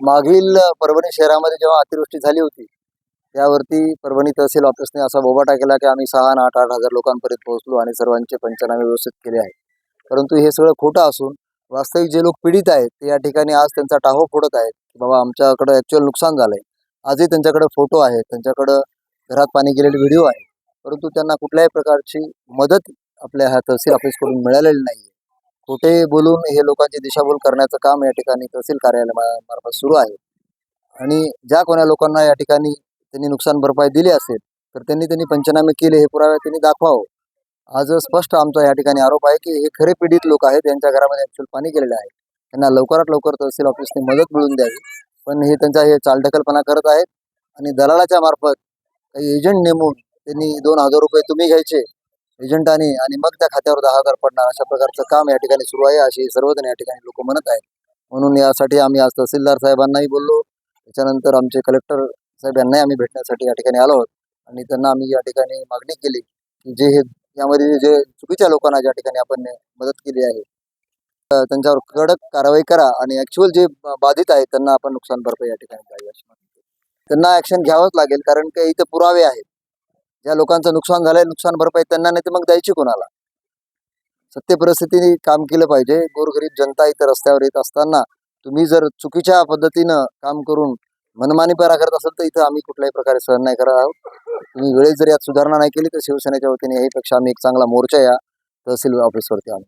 मागील परभणी शहरामध्ये जेव्हा अतिवृष्टी झाली होती त्यावरती परभणी तहसील ऑफिसने असा बोबाटा केला की आम्ही सहा आठ आठ हजार लोकांपर्यंत पोहोचलो आणि सर्वांचे पंचनामे व्यवस्थित केले आहेत. परंतु हे सगळं खोटं असून वास्तविक जे लोक पीडित आहेत ते या ठिकाणी आज त्यांचा टाहो फोडत आहेत की बाबा आमच्याकडं ॲक्च्युअल नुकसान झालंय. आजही त्यांच्याकडे फोटो आहेत त्यांच्याकडं घरात पाणी गेलेले व्हिडिओ आहे परंतु त्यांना कुठल्याही प्रकारची मदत आपल्या ह्या तहसील ऑफिसकडून मिळालेली नाही खोटे बोलून हे लोकांची दिशाभूल करण्याचं काम या ठिकाणी तहसील कार्यालया मार्फत सुरू आहे. आणि ज्या कोण्या लोकांना या ठिकाणी त्यांनी नुकसान भरपाई दिली असेल तर त्यांनी त्यांनी पंचनामे केले हे पुरावे त्यांनी दाखवावं. आज स्पष्ट आमचा या ठिकाणी आरोप आहे की हे खरे पीडित लोक आहेत यांच्या घरामध्ये ॲक्च्युअल पाणी गेलेलं आहे. त्यांना लवकरात लवकर तहसील ऑफिसने मदत मिळून द्यावी. पण हे त्यांचा हे चालढकलपणा करत आहेत. आणि दलालाच्या मार्फत काही एजंट नेमून त्यांनी दोन हजार रुपये तुम्ही घ्यायचे एजंटाने आणि मग त्या खात्यावर दहा हजार पडणार अशा प्रकारचं काम या ठिकाणी सुरू आहे अशी सर्वजण या ठिकाणी लोक म्हणत आहेत. म्हणून यासाठी आम्ही आज तहसीलदार साहेबांनाही बोललो. त्याच्यानंतर आमचे कलेक्टर साहेब यांनाही आम्ही भेटण्यासाठी या ठिकाणी आलो आहोत. आणि त्यांना आम्ही या ठिकाणी मागणी केली की जे हे यामध्ये जे चुकीच्या लोकांना ज्या ठिकाणी आपण मदत केली आहे त्यांच्यावर कडक कारवाई करा आणि ऍक्च्युअल जे बाधित आहेत त्यांना आपण नुकसान भरपाई या ठिकाणी द्यावी अशी मागणी त्यांना ऍक्शन घ्यावंच लागेल कारण काही इथे पुरावे आहेत. ज्या लोकांचं नुकसान झालंय नुकसान भरपाई त्यांना नाही तर मग द्यायची कोणाला? सत्य परिस्थितीने काम केलं पाहिजे. गोरगरीब जनता इथं रस्त्यावर येत असताना तुम्ही जर चुकीच्या पद्धतीनं काम करून मनमानी परा करत असेल तर इथं आम्ही कुठल्याही प्रकारे सहन नाही करत आहोत. तुम्ही वेळेत जर यात सुधारणा नाही केली तर शिवसेनेच्या वतीने यापेक्षा आम्ही एक चांगला मोर्चा या तहसील ऑफिसवरती आणू.